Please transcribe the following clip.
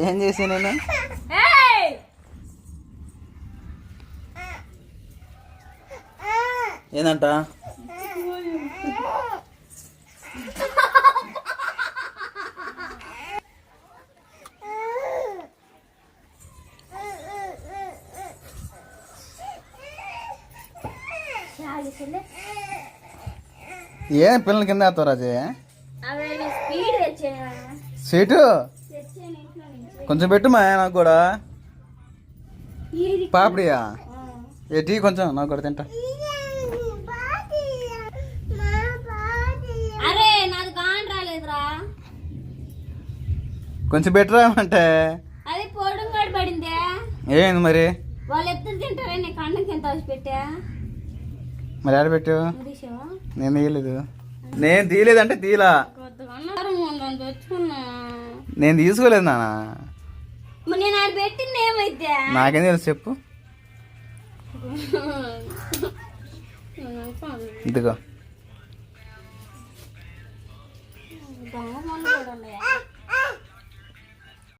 ఏం చేసా నేను! ఏందంట. ఏం పిల్లల కింద రాజే సీటు? కొంచెం పెట్టుమా నాకు కూడా. పాపడియా? ఆ. ఏ టీ కొంచెం నాకు కూడా తింటా. కొంచెం బెటర్ అంటే. ఏంది మరి? పెట్టా? మరి ఆడ పెట్టు. తీసావా? నేను తీయలేదు. నేను తీయలేదంటే తీలా నేను తీసుకోలేదు నాన్న. నేను పెట్టింది నాకేం తెలుసు చెప్పు. ఇదిగో.